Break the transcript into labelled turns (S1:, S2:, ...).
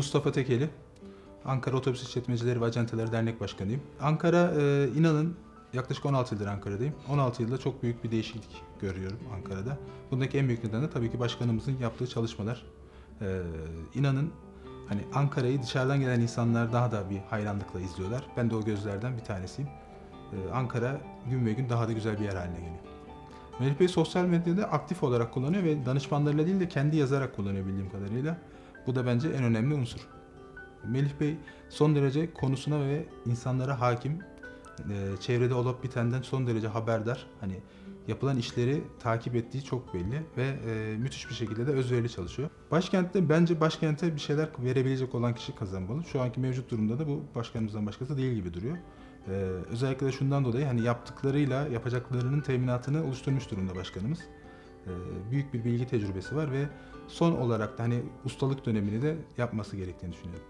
S1: Mustafa Tekeli. Ankara Otobüs İşletmecileri ve Acenteleri Dernek Başkanıyım. Ankara e, inanın yaklaşık 16 yıldır Ankara'dayım. 16 yılda çok büyük bir değişiklik görüyorum Ankara'da. Bundaki en büyük nedeni de tabii ki başkanımızın yaptığı çalışmalar. E, inanın hani Ankara'yı dışarıdan gelen insanlar daha da bir hayranlıkla izliyorlar. Ben de o gözlerden bir tanesiyim. E, Ankara gün ve gün daha da güzel bir yer haline geliyor. Melih Bey sosyal medyada aktif olarak kullanıyor ve danışmanlarıyla değil de kendi yazarak kullanıyor bildiğim kadarıyla. Bu da bence en önemli unsur. Melih Bey son derece konusuna ve insanlara hakim, e, çevrede olup bitenden son derece haberdar. Hani yapılan işleri takip ettiği çok belli ve e, müthiş bir şekilde de özverili çalışıyor. Başkentte bence başkente bir şeyler verebilecek olan kişi kazanmalı. Şu anki mevcut durumda da bu başkanımızdan başkası değil gibi duruyor. Ee, özellikle de şundan dolayı hani yaptıklarıyla yapacaklarının teminatını oluşturmuş durumda başkanımız. Ee, büyük bir bilgi tecrübesi var ve son olarak da hani ustalık dönemini de yapması gerektiğini düşünüyorum.